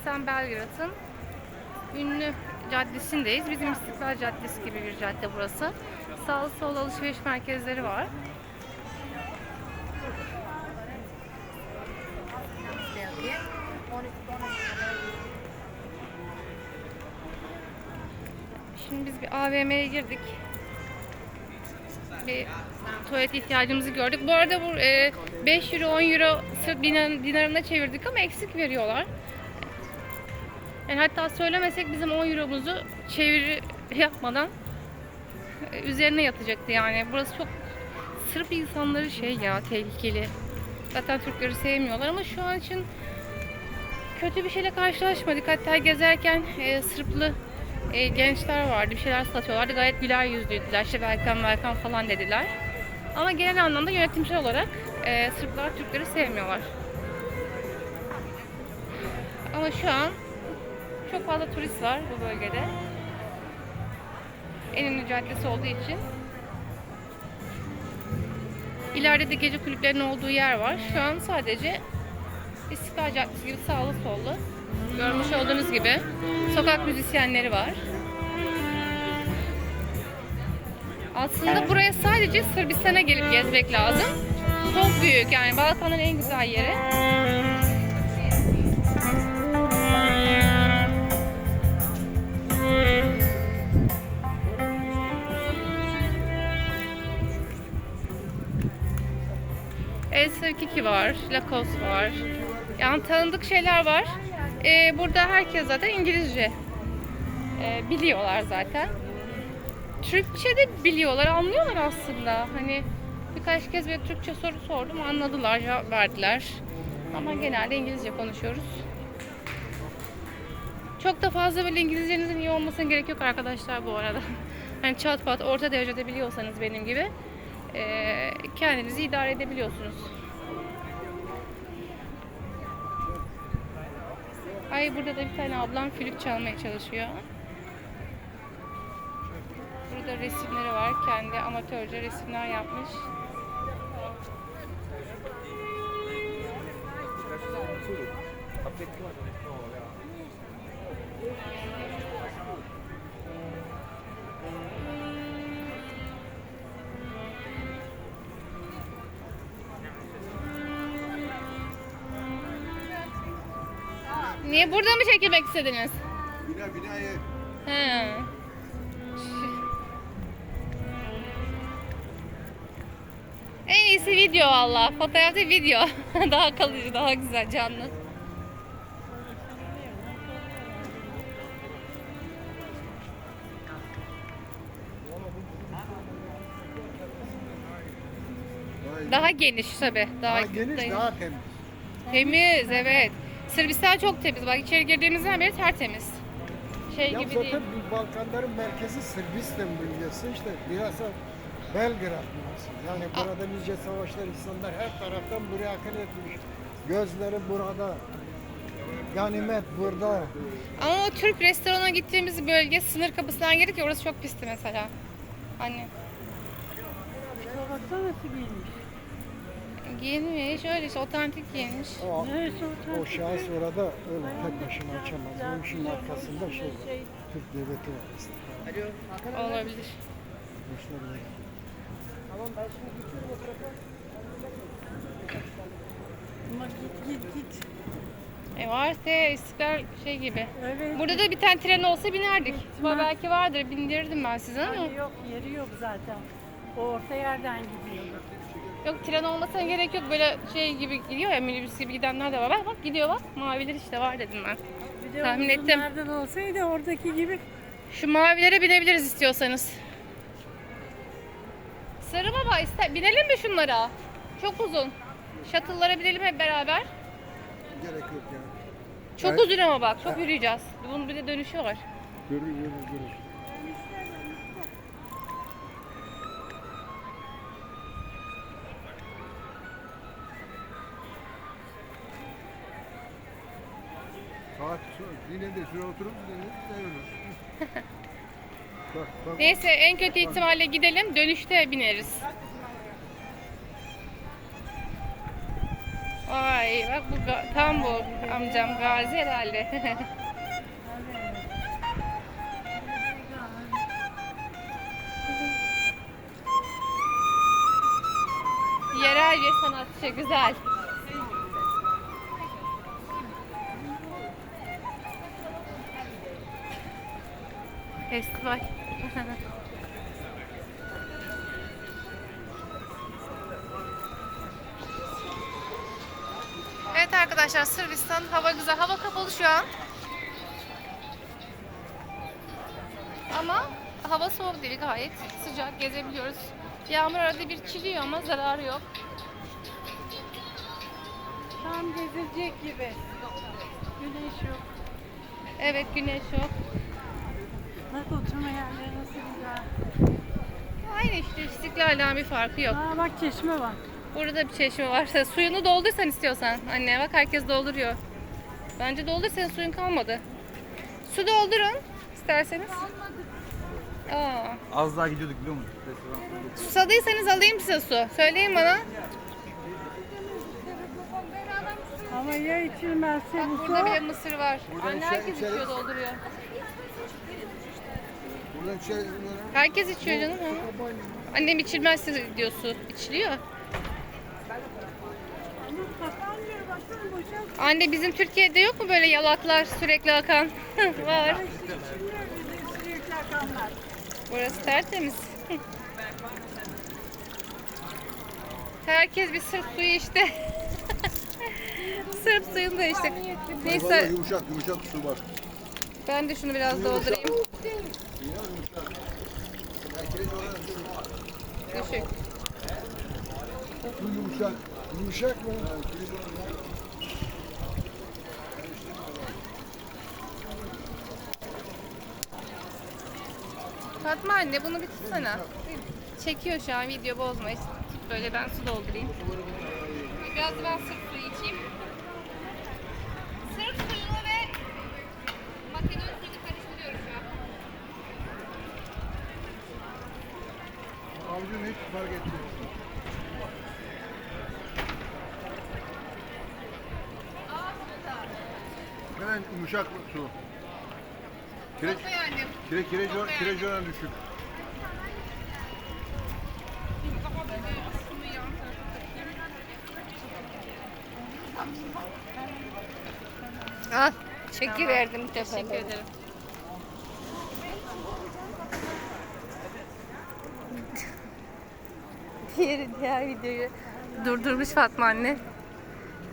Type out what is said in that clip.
Sırbistan Belgrad'ın ünlü caddesindeyiz. Bizim İstiklal Caddesi gibi bir cadde burası. Sağlı sollu alışveriş merkezleri var. Şimdi biz bir AVM'ye girdik. Bir tuvalet ihtiyacımızı gördük. Bu arada bu e, 5 euro 10 euro Sırp dinar, dinarına çevirdik ama eksik veriyorlar. Yani hatta söylemesek bizim 10 euromuzu çeviri yapmadan e, üzerine yatacaktı yani. Burası çok Sırp insanları şey ya tehlikeli. Zaten Türkleri sevmiyorlar ama şu an için kötü bir şeyle karşılaşmadık. Hatta gezerken e, Sırplı e, gençler vardı. Bir şeyler satıyorlardı. Gayet güler yüzlüydüler. İşte welcome welcome falan dediler. Ama genel anlamda yönetimsel olarak e, Sırplar Türkleri sevmiyorlar. Ama şu an çok fazla turist var bu bölgede. En ünlü caddesi olduğu için. İleride de gece kulüplerinin olduğu yer var. Şu an sadece İstiklal Caddesi gibi sağlı sollu. Görmüş olduğunuz gibi sokak müzisyenleri var. Aslında buraya sadece Sırbistan'a gelip gezmek lazım. Çok büyük yani Balkan'ın en güzel yeri. Elsa Kiki var, Lacoste var. Yani tanıdık şeyler var. Ee, burada herkes zaten İngilizce e, biliyorlar zaten. Türkçe de biliyorlar, anlıyorlar aslında. Hani birkaç kez bir Türkçe soru sordum, anladılar, cevap verdiler. Ama genelde İngilizce konuşuyoruz. Çok da fazla böyle İngilizcenizin iyi olmasına gerek yok arkadaşlar bu arada. Hani çat pat orta derecede biliyorsanız benim gibi eee, kendinizi idare edebiliyorsunuz. Ay burada da bir tane ablam flüt çalmaya çalışıyor. Burada resimleri var. Kendi amatörce resimler yapmış. Niye burada mı çekilmek istediniz? Bina binayı He. En iyisi video valla. Fotoğraf değil video. daha kalıcı, daha güzel, canlı. Daha geniş tabi. Daha, daha geniş, daha temiz. Temiz evet. Sırbistan çok temiz. Bak içeri girdiğimizden beri tertemiz. Şey Ya gibi zaten değil. bu Balkanların merkezi Sırbistan bölgesi işte biraz da Belgrad burası. Yani burada nice savaşlar insanlar her taraftan buraya akın etmiş. Gözleri burada. Ganimet burada. Ama o Türk restorana gittiğimiz bölge sınır kapısından girdik ya orası çok pisti mesela. Hani Baksana nasıl giymiş. Giyinmiş öyle işte otantik giyinmiş. O, o şahıs orada öyle tek başına açamaz. O işin arkasında şey var. Türk devleti var. aslında. Olabilir. İşler böyle. Ama git git git. E varsa İstiklal şey gibi. Evet. Burada da bir tane tren olsa binerdik. Ama belki vardır bindirirdim ben size ama. Hani yok yeri yok zaten. O orta yerden gidiyor. Yok tren olmasına gerek yok böyle şey gibi gidiyor ya minibüs gibi gidenler de var. Bak bak gidiyor bak maviler işte var dedim ben. Bir de Tahmin ettim. uzunlardan olsaydı oradaki gibi Şu mavilere binebiliriz istiyorsanız. Sarı baba iste binelim mi şunlara? Çok uzun. Shuttle'lara binelim hep beraber. Gerek yok yani. Çok Evet. uzun ama bak çok yürüyeceğiz. Bunun bir de dönüşü var. Görür görür görür. Saat şu- yine de şuraya oturup gidelim. Bak bak. Neyse en kötü ihtimalle gidelim dönüşte bineriz. Ay bak bu ga- tam bu amcam Gazi herhalde. Yerel bir sanatçı güzel. Festival. evet arkadaşlar Sırbistan hava güzel. Hava kapalı şu an. Ama hava soğuk değil gayet sıcak gezebiliyoruz. Yağmur arada bir çiliyor ama zararı yok. Tam gezilecek gibi. Güneş yok. Evet güneş yok. Bak oturma yerleri nasıl güzel. Aynı işte istiklalden bir farkı yok. Aa bak çeşme var. Burada bir çeşme var. Suyunu doldursan istiyorsan. Anne bak herkes dolduruyor. Bence doldur senin suyun kalmadı. Su doldurun isterseniz. Aa. Az daha gidiyorduk biliyor musun? Susadıysanız alayım size su. Söyleyin bana. Ama ya içilmezse Bak bu burada su. bile mısır var. Anne herkes içiyor dolduruyor. Buradan Herkes içiyor canım. ha. Annem içilmezse diyor su. İçiliyor. Anne bizim Türkiye'de yok mu böyle yalaklar sürekli akan? var. Burası tertemiz. Herkes bir sırf suyu işte. Sırf suyunu da işte. Vallahi Neyse yumuşak yumuşak su var. ben de şunu biraz doldurayım. Düşük. Su yumuşak. yumuşak mı? Fatma anne bunu bir tutsana. Çekiyor şu an video bozma. Tut Böyle ben su doldurayım. Biraz da ben sırf suyu içeyim. Sırf suyunu ve makedon suyunu karıştırıyorum şu an. Avucunu hiç fark etmiyor. Hemen yumuşak su. Kireç, Çok beğendim. kire, kireç, kireç oranı düşük. Al. Çeki verdim Teşekkür ederim. Diğer, diğer videoyu durdurmuş Fatma anne.